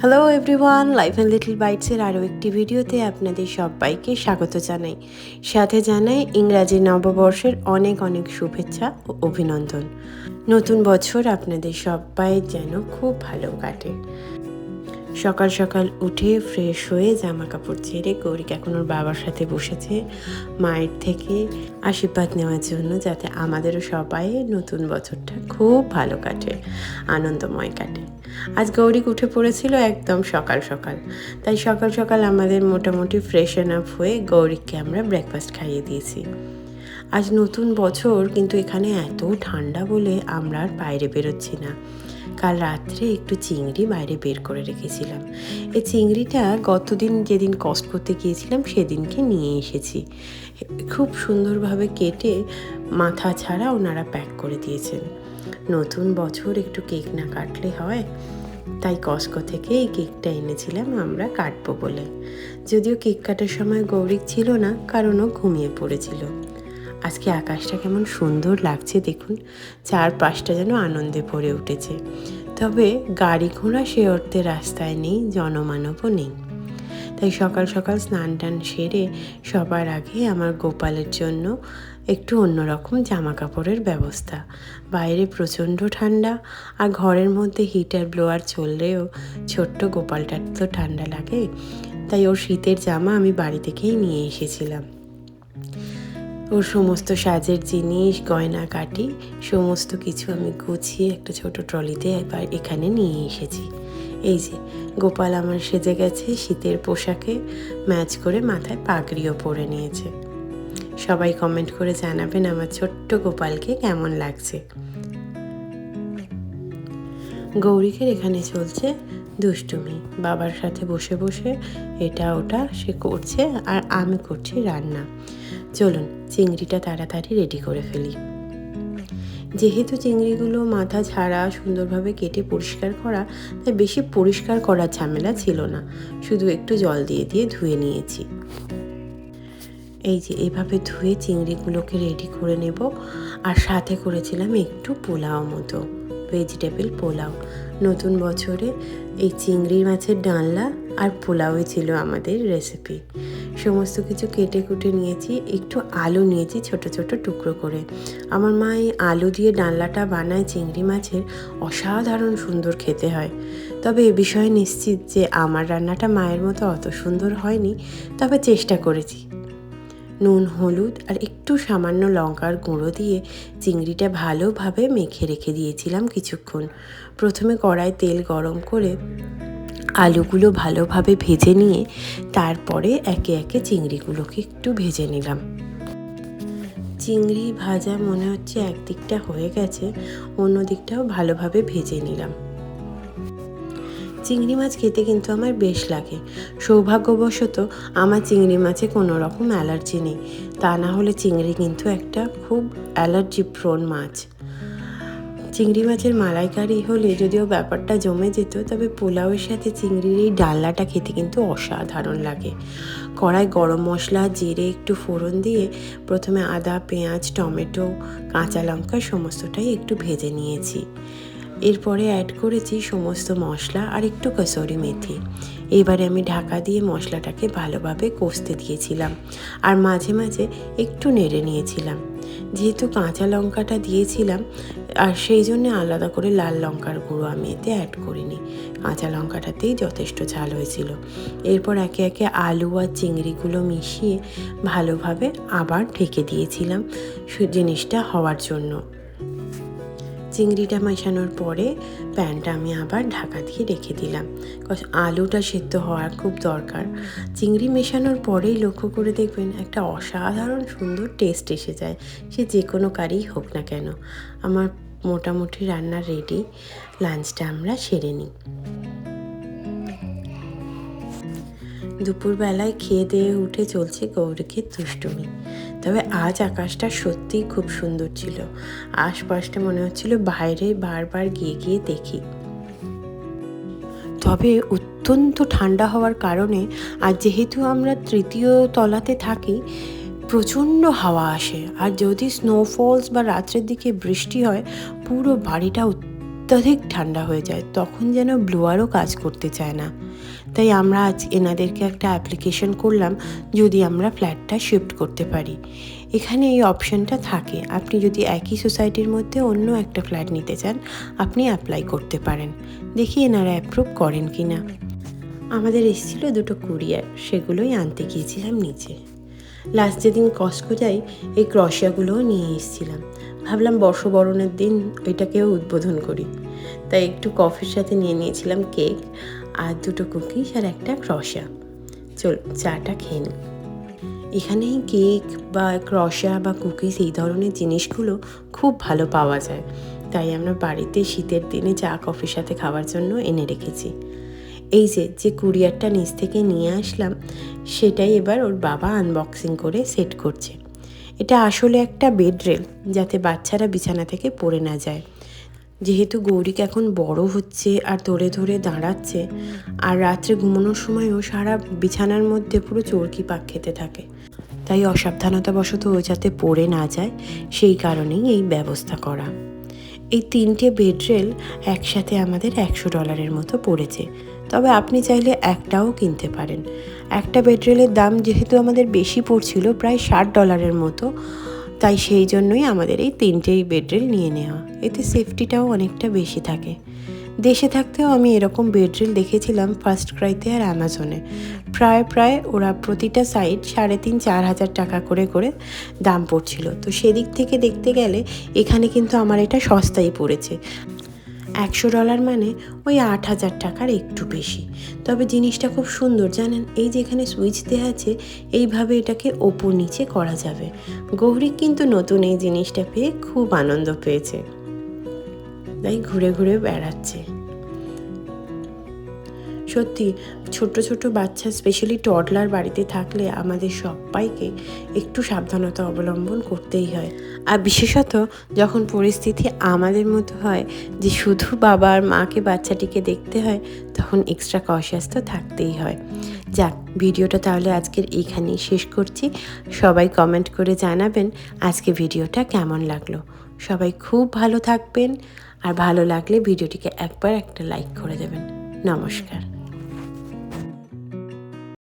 Hello everyone life and little বাইটসের আরও একটি ভিডিওতে আপনাদের সবাইকে স্বাগত জানাই। সাথে জানাই ইংরাজি নববর্ষের অনেক অনেক শুভেচ্ছা ও অভিনন্দন। নতুন বছর আপনাদের সবাই যেন খুব ভালো কাটে। সকাল সকাল উঠে ফ্রেশ হয়ে জামা কাপড় ছেড়ে গৌরিক এখন ওর বাবার সাথে বসেছে মায়ের থেকে আশীর্বাদ নেওয়ার জন্য যাতে আমাদেরও সবাই নতুন বছরটা খুব ভালো কাটে, আনন্দময় কাটে। আজ গৌরিক উঠে পড়েছিল একদম সকাল সকাল। তাই সকাল সকাল আমাদের মোটামুটি ফ্রেশন আপ হয়ে গৌরিককে আমরা ব্রেকফাস্ট খাইয়ে দিয়েছি। আজ নতুন বছর, কিন্তু এখানে এত ঠান্ডা বলে আমরা আর বাইরে বেরোচ্ছি না। কাল রাত্রে একটু চিংড়ি বাইরে বের করে রেখেছিলাম। এই চিংড়িটা গতদিন যেদিন কষ্ট করতে গিয়েছিলাম, সেদিনকে নিয়ে এসেছি। খুব সুন্দরভাবে কেটে মাথা ছাড়া ওনারা প্যাক করে দিয়েছেন। নতুন বছর একটু কেক না কাটলে হয়, তাই কস্কো থেকে এই কেকটা এনেছিলাম আমরা কাটবো বলে। যদিও কেক কাটার সময় গৌরিক ছিল না, কারণ ও ঘুমিয়ে পড়েছিল। আজকে আকাশটা কেমন সুন্দর লাগছে দেখুন। চারপাশটা যেন আনন্দে ভরে উঠেছে। তবে গাড়ি ঘোড়া সে অর্থে রাস্তায় নেই, জনমানবও নেই। তাই সকাল সকাল স্নান টান সেরে সবার আগে আমার গোপালের জন্য একটু অন্যরকম জামা কাপড়ের ব্যবস্থা। বাইরে প্রচণ্ড ঠান্ডা, আর ঘরের মধ্যে হিটার ব্লোয়ার চললেও ছোট্ট গোপালটার তো ঠান্ডা লাগে। তাই ওর শীতের জামা আমি বাড়ি থেকেই নিয়ে এসেছিলাম। ওর সমস্ত সাজের জিনিস, গয়না কাটি, সমস্ত কিছু আমি গুছিয়ে একটা ছোট ট্রলিতে একবার এখানে নিয়ে এসেছি। এই যে, গোপাল আমার সেজে গেছে, শীতের পোশাকে ম্যাচ করে মাথায় পাগড়িও পরে নিয়েছে। সবাই কমেন্ট করে জানাবেন আমার ছোট্ট গোপালকে কেমন লাগছে। গৌরীকে এখানে চলছে দুষ্টুমি। বাবার সাথে বসে বসে এটা ওটা সে করছে আর আমি করছি রান্না। চলুন, চিংড়িটা তাড়াতাড়ি রেডি করে ফেলি। যেহেতু চিংড়িগুলো মাথা ছাড়া সুন্দরভাবে কেটে পরিষ্কার করা, তাই বেশি পরিষ্কার করার ঝামেলা ছিল না। শুধু একটু জল দিয়ে দিয়ে ধুয়ে নিয়েছি। এই যে এভাবে ধুয়ে চিংড়িগুলোকে রেডি করে নেব। আর সাথে করেছিলাম একটু পোলাও মতো। ভেজিটেবল পোলাও। নতুন বছরে এই চিংড়ি মাছের ডালনা আর পোলাওই ছিল আমাদের রেসিপি সমস্ত কিছু কেটে কুটে নিয়েছি, একটু আলু নিয়েছি ছোট ছোট টুকরো করে। আমার মা এই আলু দিয়ে ডালনাটা বানায় চিংড়ি মাছের অসাধারণ সুন্দর খেতে হয়। তবে এ বিষয়ে নিশ্চিত যে আমার রান্নাটা মায়ের মতো অত সুন্দর হয়নি, তবে চেষ্টা করেছি। নুন, হলুদ আর একটু সামান্য লঙ্কার গুঁড়ো দিয়ে চিংড়িটা ভালোভাবে মেখে রেখে দিয়েছিলাম কিছুক্ষণ। প্রথমে কড়ায় তেল গরম করে আলুগুলো ভালোভাবে ভেজে নিয়ে তারপরে একে একে চিংড়িগুলোকে একটু ভেজে নিলাম। চিংড়ি ভাজা মনে হচ্ছে একদিকটা হয়ে গেছে অন্য দিকটাও ভালোভাবে ভেজে নিলাম। চিংড়ি মাছ খেতে কিন্তু আমার বেশ লাগে। সৌভাগ্যবশত আমার চিংড়ি মাছে কোনো রকম অ্যালার্জি নেই। তা না হলে চিংড়ি কিন্তু একটা খুব অ্যালার্জি প্রোন মাছ। চিংড়ি মাছের মালাইকারি হলে যদিও ব্যাপারটা জমে যেত, তবে পোলাওয়ের সাথে চিংড়ির এই ডালনাটা খেতে কিন্তু অসাধারণ লাগে। কড়াই গরম মশলা, জিরে, একটু ফোড়ন দিয়ে প্রথমে আদা, পেঁয়াজ, টমেটো, কাঁচা লঙ্কা, সমস্তটাই একটু ভেজে নিয়েছি। এরপরে অ্যাড করেছি সমস্ত মশলা আর একটু কসরি মেথি। এবারে আমি ঢাকা দিয়ে মশলাটাকে ভালোভাবে কষতে দিয়েছিলাম আর মাঝে মাঝে একটু নেড়ে নিয়েছিলাম। যেহেতু কাঁচা লঙ্কাটা দিয়েছিলাম, আর সেই জন্য আলাদা করে লাল লঙ্কার গুঁড়ো আমি এতে অ্যাড করিনি। কাঁচা লঙ্কাটাতেই যথেষ্ট ঝাল হয়েছিল। এরপর একে একে আলু আর চিংড়িগুলো মিশিয়ে ভালোভাবে আবার ঢেকে দিয়েছিলাম জিনিসটা হওয়ার জন্য। চিংড়িটা মেশানোর পরে প্যানটা আমি আবার ঢাকা দিয়ে রেখে দিলাম। আলুটা সেদ্ধ হওয়ার খুব দরকার। চিংড়ি মেশানোর পরেই লক্ষ্য করে দেখবেন একটা অসাধারণ সুন্দর টেস্ট এসে যায়। সে যে কোনো কারই হোক না কেন। আমার মোটামুটি রান্না রেডি লাঞ্চটা আমরা সেরে নিই। দুপুরবেলায় খেয়ে দিয়ে উঠে চলছে গৌরীকে দুষ্টুমি। তবে আজ আকাশটা সত্যিই খুব সুন্দর ছিল। আশপাশটা মনে হচ্ছিল বাইরে বারবার গিয়ে গিয়ে দেখি। তবে অত্যন্ত ঠান্ডা হওয়ার কারণে আর যেহেতু আমরা তৃতীয় তলাতে থাকি, প্রচণ্ড হাওয়া আসে। আর যদি স্নোফলস বা রাত্রের দিকে বৃষ্টি হয়, পুরো বাড়িটা অত্যাধিক ঠান্ডা হয়ে যায়, তখন যেন ব্লোয়ারও কাজ করতে চায় না। তাই আমরা আজ এনাদেরকে একটা অ্যাপ্লিকেশন করলাম, যদি আমরা ফ্ল্যাটটা শিফট করতে পারি। এখানে এই অপশনটা থাকে, আপনি যদি একই সোসাইটির মধ্যে অন্য একটা ফ্ল্যাট নিতে চান, আপনি অ্যাপ্লাই করতে পারেন। দেখি এনারা অ্যাপ্রুভ করেন কি না আমাদের এসেছিল দুটো কুরিয়ার, সেগুলোই আনতে গিয়েছিলাম নিচে। লাস্ট যেদিন কস্কো যাই, এই ক্রশিয়াগুলোও নিয়ে এসেছিলাম। ভাবলাম বর্ষবরণের দিন ওইটাকেও উদ্বোধন করি। তাই একটু কফির সাথে নিয়ে নিয়েছিলাম কেক আর দুটো কুকিজ আর একটা ক্রশা চল, চাটা খেয়ে নিই এখানে কেক বা ক্রশা বা কুকিজ এই ধরনের জিনিসগুলো খুব ভালো পাওয়া যায়। তাই আমরা বাড়িতে শীতের দিনে চা কফির সাথে খাওয়ার জন্য এনে রেখেছি। এই যে যে কুরিয়ারটা নিচ থেকে নিয়ে আসলাম, সেটাই এবার ওর বাবা আনবক্সিং করে সেট করছে। এটা আসলে একটা বেড রেল যাতে বাচ্চারা বিছানা থেকে পড়ে না যায়। যেহেতু গৌরিক এখন বড় হচ্ছে আর ধরে ধরে দাঁড়াচ্ছে, আর রাত্রে ঘুমানোর সময়ও সারা বিছানার মধ্যে পুরো চরকি পাক খেতে থাকে। তাই অসাবধানতাবশত ও যাতে পড়ে না যায়, সেই কারণেই এই ব্যবস্থা করা। এই তিনটে বেডরেল একসাথে আমাদের একশো ডলারের মতো পড়েছে। তবে আপনি চাইলে একটাও কিনতে পারেন। একটা বেডরেলের দাম যেহেতু আমাদের বেশি পড়ছিল, প্রায় ষাট ডলারের মতো, তাই সেই জন্যই আমাদের এই তিনটেই বেডরেল নিয়ে নেওয়া। এতে সেফটিটাও অনেকটা বেশি থাকে। দেশে থাকতেও আমি এরকম বেডরেল দেখেছিলাম ফার্স্ট ক্রাইতে আর অ্যামাজনে প্রায় প্রায় ওরা প্রতিটা সাইড সাড়ে তিন, চার হাজার টাকা করে করে দাম পড়ছিল। তো সেদিক থেকে দেখতে গেলে এখানে কিন্তু আমার এটা সস্তায় পড়েছে। একশো ডলার মানে ওই আট হাজার টাকার একটু বেশি। তবে জিনিসটা খুব সুন্দর, জানেন? এই যে এখানে সুইচ দেওয়া আছে, এইভাবে এটাকে ওপর নিচে করা যাবে। গৌরিক কিন্তু নতুন এই জিনিসটা পেয়ে খুব আনন্দ পেয়েছে। তাই ঘুরে ঘুরে বেড়াচ্ছে। সত্যি ছোট ছোট বাচ্চা স্পেশালি টডলার বাড়িতে থাকলে আমাদের সবাইকে একটু সাবধানতা অবলম্বন করতেই হয়। আর বিশেষত যখন পরিস্থিতি আমাদের মতো হয় যে শুধু বাবা আর মাকে বাচ্চাটিকে দেখতে হয়, তখন এক্সট্রা কশাস তো থাকতেই হয়। যাক, ভিডিওটা তাহলে আজকের এইখানেই শেষ করছি। সবাই কমেন্ট করে জানাবেন আজকে ভিডিওটা কেমন লাগল। সবাই খুব ভালো থাকবেন, আর ভালো লাগলে ভিডিওটিকে একবার একটা লাইক করে দেবেন। নমস্কার।